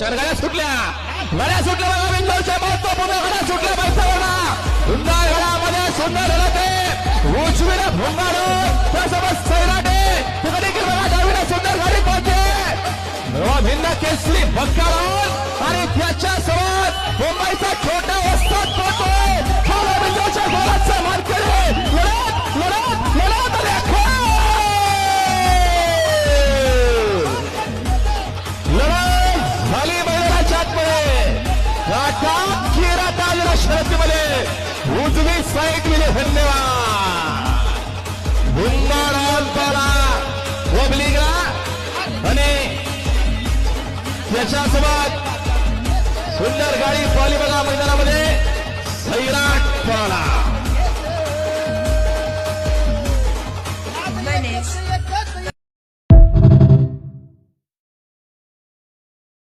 चार गाड्या सुटल्या. गाड्या सुटल्या बघा विंडोच्या महत्त्वपूर्ण गाड्या सुटल्या बैसावरला सुंदर गाड्यामध्ये सुंदर लढते उजवीला भोंगाडू. त्यासोबत सैराटे. तिकडे देखील बघा डावीला सुंदर गाडी पाहते भिन्न केसरी बक्कारान आता खेरा ताजला शर्यतीमध्ये उजवी साईड दिले धन्यवाद. हुंबाळा ओबलीला आणि याच्यासोबत सुंदर गाडी पाली मैदानामध्ये सैराट पळाला.